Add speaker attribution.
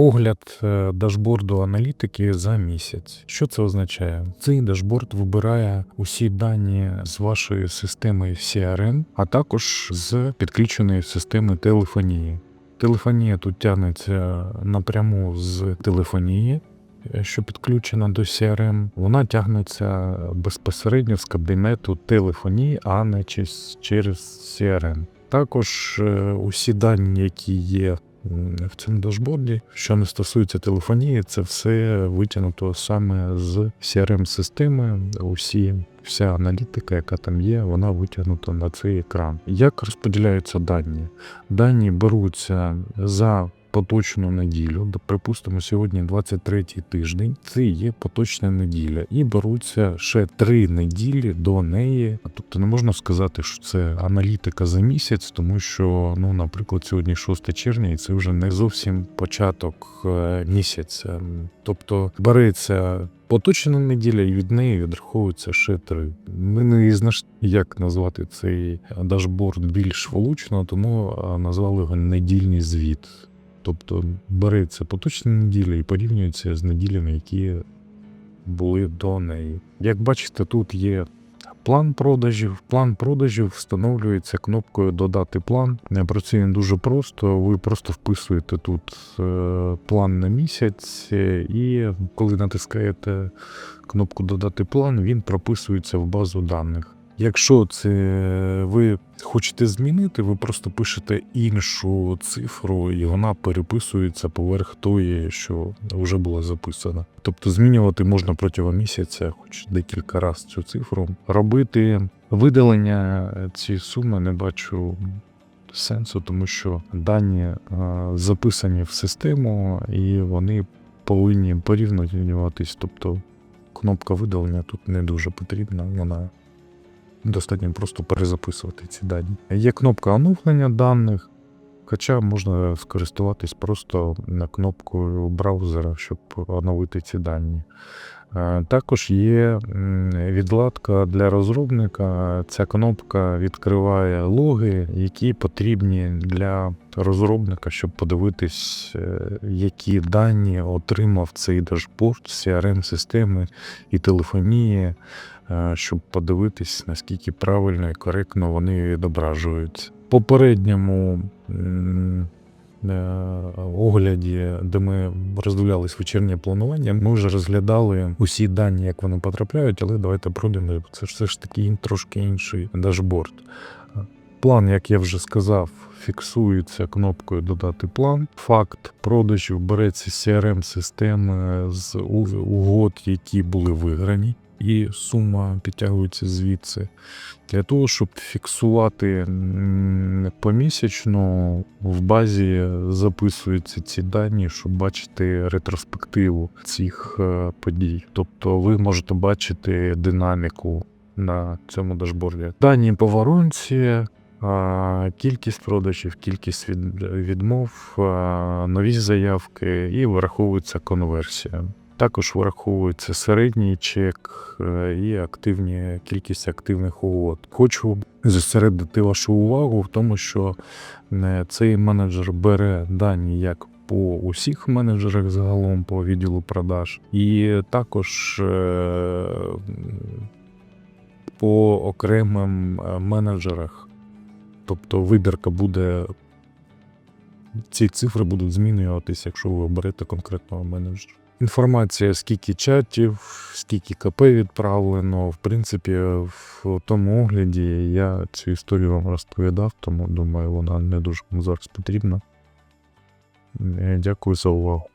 Speaker 1: Огляд е, дашборду аналітики за місяць. Що це означає? Цей дашборд вибирає усі дані з вашої системи CRM, а також з підключеної системи телефонії. Телефонія тут тягнеться напряму з телефонії, е, що підключена до CRM. Вона тягнеться безпосередньо з кабінету телефонії, а не через CRM. Також е, усі дані, які є в цьому дашборді, що не стосується телефонії, це все витягнуто саме з CRM-системи. Усі вся аналітика, яка там є, вона витягнута на цей екран. Як розподіляються дані? Дані беруться за поточну неділю, припустимо, сьогодні 23 тиждень, це є поточна неділя, і беруться ще три неділі до неї. Тобто не можна сказати, що це аналітика за місяць, тому що, ну, наприклад, сьогодні 6 червня, і це вже не зовсім початок е, місяця. Тобто береться поточна неділя, і від неї відраховується ще три. Ми не знайшли, як назвати цей дашборд більш влучно, тому назвали його недільний звіт. Тобто береться поточна неділя і порівнюється з неділями, які були до неї. Як бачите, тут є план продажів. План продажів встановлюється кнопкою Додати план. Працює дуже просто. Ви просто вписуєте тут е, план на місяць, е, і коли натискаєте кнопку Додати план, він прописується в базу даних. Якщо це ви хочете змінити, ви просто пишете іншу цифру, і вона переписується поверх тої, що вже була записана. Тобто змінювати можна протягом місяця, хоч декілька разів цю цифру. Робити видалення цієї суми не бачу сенсу, тому що дані е, записані в систему і вони повинні порівнюватись. Тобто кнопка видалення тут не дуже потрібна, вона достатньо просто перезаписувати ці дані. Є кнопка оновлення даних, хоча можна скористуватись просто на кнопкою браузера, щоб оновити ці дані. Е, Також є відладка для розробника. Ця кнопка відкриває логи, які потрібні для розробника, щоб подивитись, е, які дані отримав цей дашборд CRM-системи і телефонії, е, щоб подивитись, наскільки правильно і коректно вони відображуються. Попередньому огляді, де ми роздивлялись вечірнє планування, ми вже розглядали усі дані, як вони потрапляють, але давайте пройдемо. Це ж все ж таки трошки інший дашборд. План, як я вже сказав, фіксується кнопкою Додати план. Факт продажів береться CRM-системи з угод, які були виграні, і сума підтягується звідси. Для того, щоб фіксувати помісячно, в базі записуються ці дані, щоб бачити ретроспективу цих е, подій. Тобто ви можете бачити динаміку на цьому дашборді. Дані по воронці, кількість продажів, кількість від, відмов, нові заявки і враховується конверсія. Також враховується середній чек е, і активні кількість активних угод. Хочу зосередити вашу увагу в тому, що е, цей менеджер бере дані як по усіх менеджерах загалом по відділу продаж, і також е, по окремим менеджерах. Тобто вибірка буде. Ці цифри будуть змінюватися, якщо ви оберете конкретного менеджера. Інформація, скільки чатів, скільки КП відправлено. В принципі, в тому огляді я цю історію вам розповідав, тому думаю, вона не дуже вам зараз потрібна. Е, Дякую за увагу.